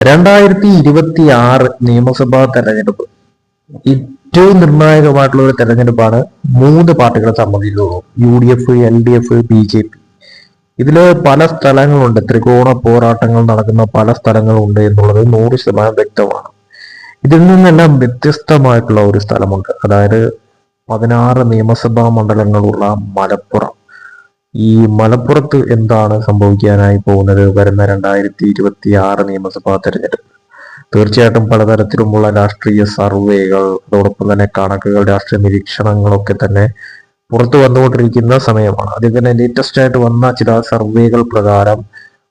രണ്ടായിരത്തി ഇരുപത്തി ആറ് നിയമസഭാ തെരഞ്ഞെടുപ്പ്. ഏറ്റവും നിർണായകമായിട്ടുള്ള ഒരു തെരഞ്ഞെടുപ്പാണ് മൂന്ന് പാർട്ടികളെ സംബന്ധിച്ചുള്ളൂ U D F L D F B J P ഇതിൽ പല സ്ഥലങ്ങളുണ്ട്. ത്രികോണ പോരാട്ടങ്ങൾ നടക്കുന്ന പല സ്ഥലങ്ങളുണ്ട് എന്നുള്ളത് നൂറ് ശതമാനം വ്യക്തമാണ്. ഇതിൽ നിന്നെല്ലാം വ്യത്യസ്തമായിട്ടുള്ള ഒരു സ്ഥലമുണ്ട്. അതായത് പതിനാറ് നിയമസഭാ മണ്ഡലങ്ങളുള്ള മലപ്പുറം. ഈ മലപ്പുറത്ത് എന്താണ് സംഭവിക്കാനായി പോകുന്നത്? വരുന്ന രണ്ടായിരത്തി ഇരുപത്തി ആറ് നിയമസഭാ തെരഞ്ഞെടുപ്പ്. തീർച്ചയായിട്ടും പലതരത്തിലുമുള്ള രാഷ്ട്രീയ സർവേകൾ അതോടൊപ്പം തന്നെ കണക്കുകൾ രാഷ്ട്രീയ നിരീക്ഷണങ്ങളൊക്കെ തന്നെ പുറത്തു വന്നുകൊണ്ടിരിക്കുന്ന സമയമാണ്. അതിൽ തന്നെ ലേറ്റസ്റ്റ് ആയിട്ട് വന്ന ചില സർവേകൾ പ്രകാരം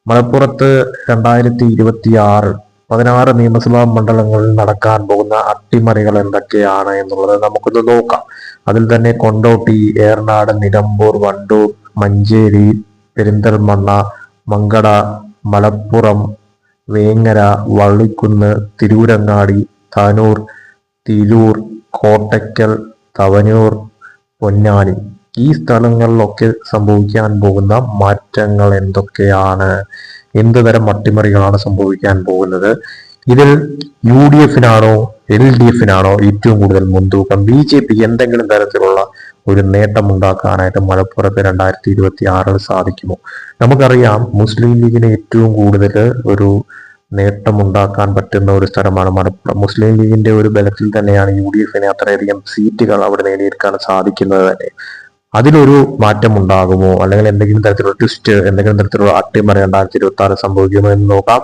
മലപ്പുറത്ത് രണ്ടായിരത്തി ഇരുപത്തി ആറ് പതിനാറ് നിയമസഭാ മണ്ഡലങ്ങളിൽ നടക്കാൻ പോകുന്ന അട്ടിമറികൾ എന്തൊക്കെയാണ് എന്നുള്ളത് നമുക്കൊന്ന് നോക്കാം. അതിൽ തന്നെ കൊണ്ടോട്ടി ഏറനാട് നിലമ്പൂർ വണ്ടൂർ മഞ്ചേരി പെരിന്തൽമണ്ണ മങ്കട മലപ്പുറം വേങ്ങര വള്ളിക്കുന്ന് തിരൂരങ്ങാടി താനൂർ തിരൂർ കോട്ടയ്ക്കൽ തവനൂർ പൊന്നാനി. ഈ സ്ഥലങ്ങളിലൊക്കെ സംഭവിക്കാൻ പോകുന്ന മാറ്റങ്ങൾ എന്തൊക്കെയാണ്? എന്ത് തരം അട്ടിമറികളാണ് സംഭവിക്കാൻ പോകുന്നത്? ഇതിൽ യു ഡി എഫിനാണോ എൽ ഡി എഫിനാണോ ഏറ്റവും കൂടുതൽ മുൻതൂക്കം? ബി ജെ പി എന്തെങ്കിലും തരത്തിലുള്ള ഒരു നേട്ടമുണ്ടാക്കാനായിട്ട് മലപ്പുറത്ത് രണ്ടായിരത്തി ഇരുപത്തി ആറിൽ സാധിക്കുമോ? നമുക്കറിയാം മുസ്ലിം ലീഗിന് ഏറ്റവും കൂടുതൽ ഒരു നേട്ടമുണ്ടാക്കാൻ പറ്റുന്ന ഒരു സ്ഥലമാണ് മലപ്പുറം. മുസ്ലിം ലീഗിന്റെ ഒരു ബലത്തിൽ തന്നെയാണ് യു ഡി എഫിന് അത്രയധികം സീറ്റുകൾ അവിടെ നേടിയെടുക്കാൻ സാധിക്കുന്നത് തന്നെ. അതിലൊരു മാറ്റം ഉണ്ടാകുമോ അല്ലെങ്കിൽ എന്തെങ്കിലും തരത്തിലുള്ള ട്വിസ്റ്റ് എന്തെങ്കിലും തരത്തിലുള്ള അട്ടിമറി രണ്ടായിരത്തി ഇരുപത്തി ആറ് സംഭവിക്കുമോ എന്ന് നോക്കാം.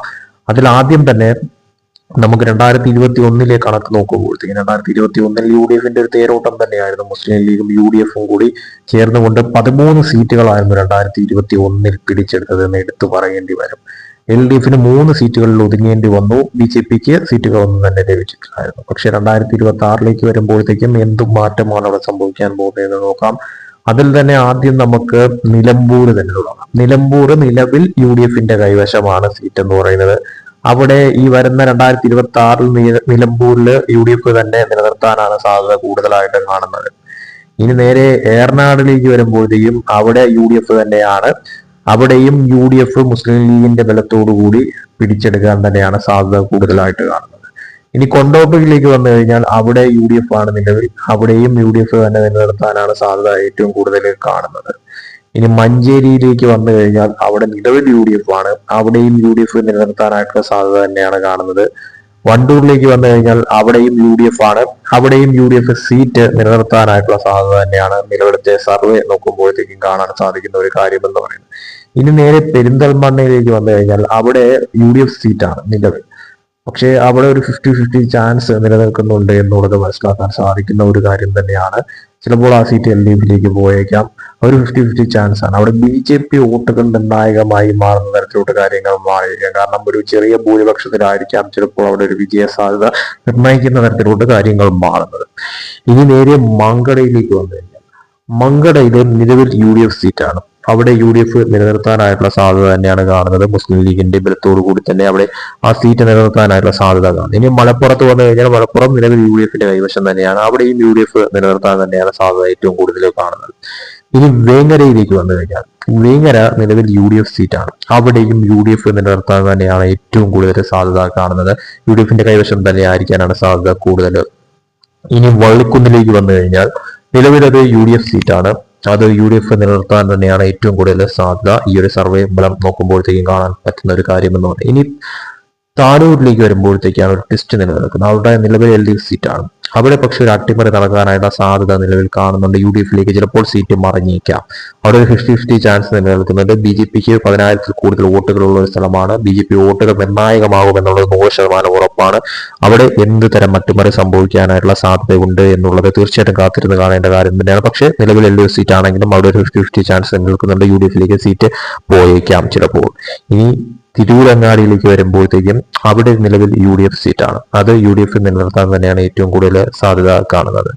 അതിൽ ആദ്യം തന്നെ നമുക്ക് രണ്ടായിരത്തി ഇരുപത്തി ഒന്നിലെ കണക്ക് നോക്കുമ്പോഴത്തേക്കും. രണ്ടായിരത്തി ഇരുപത്തി ഒന്നിൽ യു ഡി എഫിന്റെ ഒരു തേരോട്ടം തന്നെയായിരുന്നു. മുസ്ലിം ലീഗും യു ഡി എഫും കൂടി ചേർന്നുകൊണ്ട് പതിമൂന്ന് സീറ്റുകളായിരുന്നു രണ്ടായിരത്തി ഇരുപത്തി ഒന്നിൽ പിടിച്ചെടുത്തത് എന്ന് എടുത്തു പറയേണ്ടി വരും. എൽ ഡി എഫിന് മൂന്ന് സീറ്റുകളിൽ ഒതുങ്ങേണ്ടി വന്നു. ബി ജെ പിക്ക് സീറ്റുകളൊന്നും തന്നെ ലഭിച്ചിട്ടില്ലായിരുന്നു. പക്ഷെ രണ്ടായിരത്തി ഇരുപത്തി ആറിലേക്ക് വരുമ്പോഴത്തേക്കും എന്തും മാറ്റമാണ് അവിടെ സംഭവിക്കാൻ പോകുന്നതെന്ന് നോക്കാം. അതിൽ തന്നെ ആദ്യം നമുക്ക് നിലമ്പൂർ തന്നെ തുടങ്ങാം. നിലമ്പൂർ നിലവിൽ യു ഡി എഫിന്റെ കൈവശമാണ് സീറ്റ് എന്ന് പറയുന്നത്. അവിടെ ഈ വരുന്ന രണ്ടായിരത്തി ഇരുപത്തി ആറിൽ നിലമ്പൂരിൽ യു ഡി എഫ് തന്നെ നിലനിർത്താനാണ് സാധ്യത കൂടുതലായിട്ട് കാണുന്നത്. ഇനി നേരെ ഏറനാടിലേക്ക് വരുമ്പോഴത്തേക്കും അവിടെ യു ഡി എഫ് തന്നെയാണ്. അവിടെയും യു ഡി എഫ് മുസ്ലിം ലീഗിന്റെ ബലത്തോടു കൂടി പിടിച്ചെടുക്കാൻ തന്നെയാണ് സാധ്യത കൂടുതലായിട്ട് കാണുന്നത്. ഇനി കൊണ്ടോട്ടിലേക്ക് വന്നു കഴിഞ്ഞാൽ അവിടെ യു ഡി എഫ് ആണ് നിലവിൽ. അവിടെയും യു ഡി എഫ് തന്നെ നിലനിർത്താനാണ് സാധ്യത ഏറ്റവും കൂടുതൽ കാണുന്നത്. ഇനി മഞ്ചേരിയിലേക്ക് വന്നു കഴിഞ്ഞാൽ അവിടെ നിലവിൽ യു ഡി എഫ് ആണ്. അവിടെയും യു ഡി എഫ് നിലനിർത്താനായിട്ടുള്ള സാധ്യത തന്നെയാണ് കാണുന്നത്. വണ്ടൂരിലേക്ക് വന്നു കഴിഞ്ഞാൽ അവിടെയും യു ഡി എഫ് ആണ്. അവിടെയും യു ഡി എഫ് സീറ്റ് നിലനിർത്താനായിട്ടുള്ള സാധ്യത തന്നെയാണ് നിലവിലത്തെ സർവേ നോക്കുമ്പോഴത്തേക്കും കാണാൻ സാധിക്കുന്ന ഒരു കാര്യം എന്ന് പറയുന്നത്. ഇനി നേരെ പെരിന്തൽമണ്ണയിലേക്ക് വന്നു കഴിഞ്ഞാൽ അവിടെ യു ഡി എഫ് സീറ്റാണ് നിലവിൽ. പക്ഷേ അവിടെ ഒരു ഫിഫ്റ്റി ഫിഫ്റ്റി ചാൻസ് നിലനിൽക്കുന്നുണ്ട് എന്നുള്ളത് മനസ്സിലാക്കാൻ സാധിക്കുന്ന ഒരു കാര്യം തന്നെയാണ്. ചിലപ്പോൾ ആ സീറ്റ് എൽ ഡി എഫിലേക്ക് പോയേക്കാം. ഒരു ഫിഫ്റ്റി ഫിഫ്റ്റി ചാൻസ് ആണ്. അവിടെ ബി ജെ പി വോട്ടുകൾ നിർണായകമായി മാറുന്ന തരത്തിലോട്ട് കാര്യങ്ങൾ മാറിയിരിക്കാം കാരണം ഒരു ചെറിയ ഭൂരിപക്ഷത്തിലായിരിക്കാം ചിലപ്പോൾ അവിടെ ഒരു വിജയ സാധ്യത നിർണയിക്കുന്ന തരത്തിലോട്ട് കാര്യങ്ങൾ മാറുന്നത്. ഇനി നേരെ മങ്കടയിലേക്ക് വന്നു കഴിഞ്ഞാൽ മങ്കടയിലെ നിലവിൽ യു ഡി എഫ് സീറ്റാണ് അവിടെ യു ഡി എഫ് നിലനിർത്താനായിട്ടുള്ള സാധ്യത തന്നെയാണ് കാണുന്നത്. മുസ്ലിം ലീഗിന്റെ ബലത്തോടു കൂടി തന്നെ അവിടെ ആ സീറ്റ് നിലനിർത്താനായിട്ടുള്ള സാധ്യത കാണുന്നത് ഇനി മലപ്പുറത്ത് വന്നു കഴിഞ്ഞാൽ മലപ്പുറം നിലവിൽ യു ഡി എഫിന്റെ കൈവശം തന്നെയാണ്. അവിടെയും യു ഡി എഫ് നിലനിർത്താൻ തന്നെയാണ് സാധ്യത ഏറ്റവും കൂടുതൽ കാണുന്നത്. ഇനി വേങ്ങരയിലേക്ക് വന്നു കഴിഞ്ഞാൽ വേങ്ങര നിലവിൽ യു ഡി എഫ് സീറ്റാണ് അവിടെയും യു ഡി എഫ് നിലനിർത്താൻ തന്നെയാണ് ഏറ്റവും കൂടുതൽ സാധ്യത കാണുന്നത്. യു ഡി എഫിന്റെ കൈവശം തന്നെ ആയിരിക്കാനാണ് സാധ്യത കൂടുതൽ. ഇനി വള്ളിക്കുന്നിലേക്ക് വന്നു കഴിഞ്ഞാൽ നിലവിലത് യു ഡി എഫ് സീറ്റാണ് അത് യു ഡി എഫ് നിലനിർത്താൻ തന്നെയാണ് ഏറ്റവും കൂടുതൽ സാധ്യത. ഈ ഒരു സർവേ ഫലം നോക്കുമ്പോഴത്തേക്കും കാണാൻ പറ്റുന്ന ഒരു കാര്യമെന്ന് പറയുന്നത് ഇനി താനൂരിലേക്ക് വരുമ്പോഴത്തേക്കാണ് ഒരു ട്വിസ്റ്റ് നിലനിൽക്കുന്നത്. അവരുടെ നിലവിലെ എൽ ഡി എഫ് സീറ്റാണ്. അവിടെ പക്ഷെ ഒരു അട്ടിമറി നടക്കാനായിട്ടുള്ള സാധ്യത നിലവിൽ കാണുന്നുണ്ട്. യു ഡി എഫിലേക്ക് ചിലപ്പോൾ സീറ്റ് മറിഞ്ഞേക്കാം അവിടെ ഒരു ഫിഫ്റ്റി ഫിഫ്റ്റി ചാൻസ് നിലനിൽക്കുന്നുണ്ട് ബി ജെ പിക്ക് പതിനായിരത്തിൽ കൂടുതൽ വോട്ടുകളുള്ള ഒരു സ്ഥലമാണ്. ബി ജെ പി വോട്ടുകൾ നിർണായകമാകും എന്നുള്ളത് നൂറ് ശതമാനം ഉറപ്പാണ്. അവിടെ എന്ത് തരം അട്ടിമറി സംഭവിക്കാനായിട്ടുള്ള സാധ്യതയുണ്ട് എന്നുള്ളത് തീർച്ചയായിട്ടും കാത്തിരുന്ന് കാണേണ്ട കാര്യം തന്നെയാണ്. പക്ഷേ നിലവിൽ എൽ സീറ്റ് ആണെങ്കിലും അവിടെ ഒരു ഫിഫ്റ്റി ഫിഫ്റ്റി ചാൻസ് നിലനിൽക്കുന്നുണ്ട്. യു ഡി എഫിലേക്ക് സീറ്റ് പോയേക്കാം ചിലപ്പോൾ. ഇനി തിരൂരങ്ങാടിയിലേക്ക് വരുമ്പോഴത്തേക്കും അവിടെ നിലവിൽ യു ഡി എഫ് സീറ്റാണ്. അത് യു ഡി എഫ് നിലനിർത്താൻ തന്നെയാണ് ഏറ്റവും കൂടുതൽ സാധ്യത കാണുന്നത്.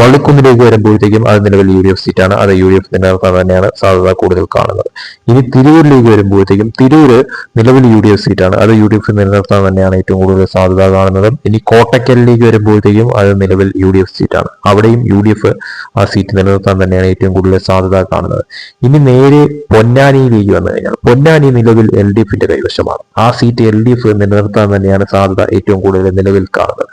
വള്ളിക്കുന്നിലേക്ക് വരുമ്പോഴത്തേക്കും അത് നിലവിൽ യു ഡി എഫ് സീറ്റാണ്. അത് യു ഡി എഫ് നിലനിർത്താൻ തന്നെയാണ് സാധ്യത കൂടുതൽ കാണുന്നത്. ഇനി തിരൂരിലേക്ക് വരുമ്പോഴത്തേക്കും തിരൂര് നിലവിൽ യു ഡി എഫ് സീറ്റാണ്. അത് യു ഡി എഫ് നിലനിർത്താൻ തന്നെയാണ് ഏറ്റവും കൂടുതൽ സാധ്യത കാണുന്നത്. ഇനി കോട്ടക്കലിലേക്ക് വരുമ്പോഴത്തേക്കും അത് നിലവിൽ യു ഡി എഫ് സീറ്റാണ്. അവിടെയും യു ഡി എഫ് ആ സീറ്റ് നിലനിർത്താൻ തന്നെയാണ് ഏറ്റവും കൂടുതൽ സാധ്യത കാണുന്നത്. ഇനി നേരെ പൊന്നാനിയിലേക്ക് വന്നു കഴിഞ്ഞാൽ പൊന്നാനി നിലവിൽ എൽ ഡി എഫിന്റെ കൈവശമാണ്. ആ സീറ്റ് എൽ ഡി എഫ് നിലനിർത്താൻ തന്നെയാണ് സാധ്യത ഏറ്റവും കൂടുതൽ നിലവിൽ കാണുന്നത്.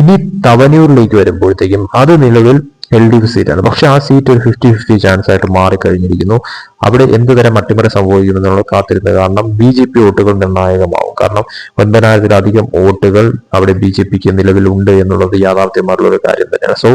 ഇനി തവനൂരിലേക്ക് വരുമ്പോഴത്തേക്കും അത് നിലവിൽ എൽ ഡി എഫ് സീറ്റാണ് പക്ഷെ ആ സീറ്റ് ഒരു ഫിഫ്റ്റി ഫിഫ്റ്റി ചാൻസ് ആയിട്ട് മാറിക്കഴിഞ്ഞിരിക്കുന്നു. അവിടെ എന്ത് തരം അട്ടിമറി സംഭവിക്കുമെന്നുള്ള കാത്തിരുന്നത് കാരണം ബി ജെ പി വോട്ടുകൾ നിർണായകമാവും കാരണം ഒൻപതിനായിരത്തിലധികം വോട്ടുകൾ അവിടെ ബി ജെ പിക്ക് നിലവിലുണ്ട് എന്നുള്ളത് യാഥാർത്ഥ്യമായിട്ടുള്ള ഒരു കാര്യം തന്നെയാണ്. സോ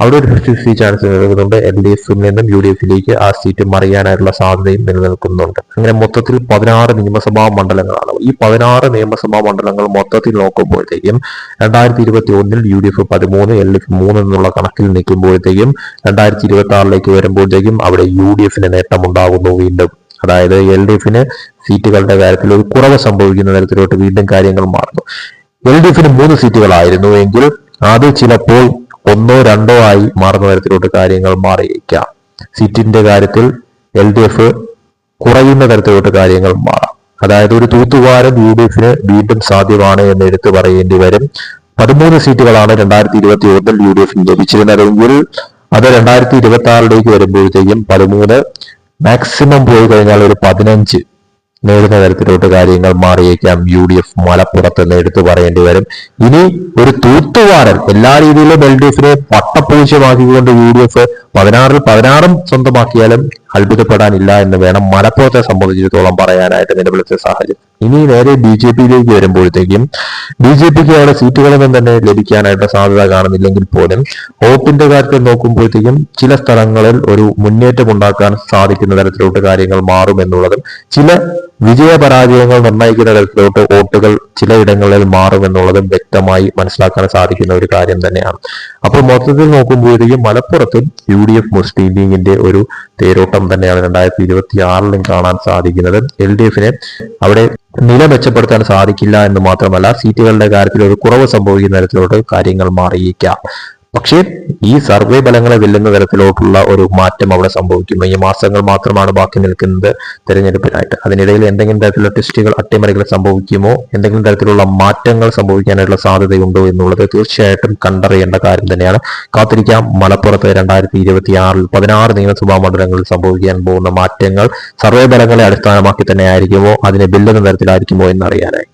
അവിടെ ഒരു ഫിഫ്റ്റി ഫിഫ്റ്റി ചാൻസ് നിലനിൽക്കുന്നുണ്ട്. എൽ ഡി എഫിൽ നിന്നും യു ഡി എഫിലേക്ക് ആ സീറ്റ് മറിയാനായിട്ടുള്ള സാധ്യതയും നിലനിൽക്കുന്നുണ്ട്. അങ്ങനെ മൊത്തത്തിൽ പതിനാറ് നിയമസഭാ മണ്ഡലങ്ങളാണ്. ഈ പതിനാറ് നിയമസഭാ മണ്ഡലങ്ങൾ മൊത്തത്തിൽ നോക്കുമ്പോഴത്തേക്കും രണ്ടായിരത്തി ഇരുപത്തി ഒന്നിൽ യു ഡി എഫ് പതിമൂന്ന് എൽ എഫ് മൂന്ന് എന്നുള്ള കണക്കിൽ നിൽക്കുമ്പോഴത്തേക്കും രണ്ടായിരത്തി ഇരുപത്തി ആറിലേക്ക് വരുമ്പോഴത്തേക്കും അവിടെ യു ഡി എഫിന് നേട്ടമുണ്ടാകുന്നു വീണ്ടും. അതായത് എൽ ഡി എഫിന് സീറ്റുകളുടെ കാര്യത്തിൽ ഒരു കുറവ് സംഭവിക്കുന്ന തരത്തിലോട്ട് വീണ്ടും കാര്യങ്ങൾ മാറുന്നു. എൽ ഡി എഫിന് മൂന്ന് സീറ്റുകളായിരുന്നു എങ്കിൽ അത് ചിലപ്പോൾ ഒന്നോ രണ്ടോ ആയി മാറുന്ന തരത്തിലോട്ട് കാര്യങ്ങൾ മാറിയേക്കാം. സീറ്റിന്റെ കാര്യത്തിൽ എൽ ഡി എഫ് കുറയുന്ന തരത്തിലോട്ട് കാര്യങ്ങൾ മാറാം. അതായത് ഒരു തൂത്തുവാരം യു ഡി എഫിന് വീണ്ടും സാധ്യമാണ് എന്ന് എടുത്തു പറയേണ്ടി വരും. പതിമൂന്ന് സീറ്റുകളാണ് രണ്ടായിരത്തി ഇരുപത്തി ഒന്നിൽ യു ഡി എഫിന് ലഭിച്ചിരുന്നതെങ്കിൽ അത് രണ്ടായിരത്തി ഇരുപത്തി ആറിലേക്ക് വരുമ്പോഴത്തേക്കും പതിമൂന്ന് മാക്സിമം പോയി കഴിഞ്ഞാൽ ഒരു പതിനഞ്ച് നേടുന്ന തരത്തിലോട്ട് കാര്യങ്ങൾ മാറിയേക്കാം. യു ഡി എഫ് മലപ്പുറത്ത് നിന്ന് എടുത്തു പറയേണ്ടി വരും. ഇനി ഒരു തൂത്തുവാരൻ എല്ലാ രീതിയിലും എൽ ഡി എഫിനെ പട്ടപ്പൂച്ചമാക്കിക്കൊണ്ട് യു ഡി എഫ് പതിനാറിൽ പതിനാറും സ്വന്തമാക്കിയാലും അത്ഭുതപ്പെടാനില്ല എന്ന് വേണം മലപ്പുറത്തെ സംബന്ധിച്ചിടത്തോളം പറയാനായിട്ട് നിലവിലത്തെ സാഹചര്യം. ഇനി നേരെ ബി ജെ പിയിലേക്ക് വരുമ്പോഴത്തേക്കും ബി ജെ പിക്ക് അവിടെ സീറ്റുകളൊന്നും തന്നെ ലഭിക്കാനായിട്ട് സാധ്യത കാണുന്നില്ലെങ്കിൽ പോലും വോട്ടിന്റെ കാര്യത്തിൽ നോക്കുമ്പോഴത്തേക്കും ചില സ്ഥലങ്ങളിൽ ഒരു മുന്നേറ്റം ഉണ്ടാക്കാൻ സാധിക്കുന്ന തരത്തിലോട്ട് കാര്യങ്ങൾ മാറും എന്നുള്ളതും ചില വിജയപരാജയങ്ങൾ നിർണയിക്കുന്ന തരത്തിലോട്ട് വോട്ടുകൾ ചിലയിടങ്ങളിൽ മാറുമെന്നുള്ളതും വ്യക്തമായി മനസ്സിലാക്കാൻ സാധിക്കുന്ന ഒരു കാര്യം തന്നെയാണ്. അപ്പോൾ മൊത്തത്തിൽ നോക്കുമ്പോഴത്തേക്കും മലപ്പുറത്തും യു ഡി എഫ് മുസ്ലിം ലീഗിന്റെ ഒരു തേരോട്ടം തന്നെയാണ് രണ്ടായിരത്തി ഇരുപത്തി ആറിലും കാണാൻ സാധിക്കുന്നത്. എൽ ഡി എഫിനെ അവിടെ നില മെച്ചപ്പെടുത്താൻ സാധിക്കില്ല എന്ന് മാത്രമല്ല സീറ്റുകളുടെ കാര്യത്തിൽ ഒരു കുറവ് സംഭവിക്കുന്ന തരത്തിലോട്ട് കാര്യങ്ങൾ മാറിയേക്കാം. പക്ഷേ ഈ സർവേ ഫലങ്ങളെ വെല്ലുന്ന തരത്തിലോട്ടുള്ള ഒരു മാറ്റം അവിടെ സംഭവിക്കും ഈ മാസങ്ങൾ മാത്രമാണ് ബാക്കി നിൽക്കുന്നത് തിരഞ്ഞെടുപ്പിനായിട്ട്. അതിനിടയിൽ എന്തെങ്കിലും തരത്തിലുള്ള ടെസ്റ്റുകൾ അട്ടിമറികൾ സംഭവിക്കുമോ? എന്തെങ്കിലും തരത്തിലുള്ള മാറ്റങ്ങൾ സംഭവിക്കാനായിട്ടുള്ള സാധ്യതയുണ്ടോ എന്നുള്ളത് തീർച്ചയായിട്ടും കണ്ടറിയേണ്ട കാര്യം തന്നെയാണ്. കാത്തിരിക്കാം. മലപ്പുറത്ത് രണ്ടായിരത്തി ഇരുപത്തി ആറിൽ പതിനാറ് നിയമസഭാ മണ്ഡലങ്ങളിൽ സംഭവിക്കാൻ പോകുന്ന മാറ്റങ്ങൾ സർവേ ഫലങ്ങളെ അടിസ്ഥാനമാക്കി തന്നെ ആയിരിക്കുമോ അതിനെ വെല്ലുന്ന തരത്തിലായിരിക്കുമോ എന്നറിയാനായി.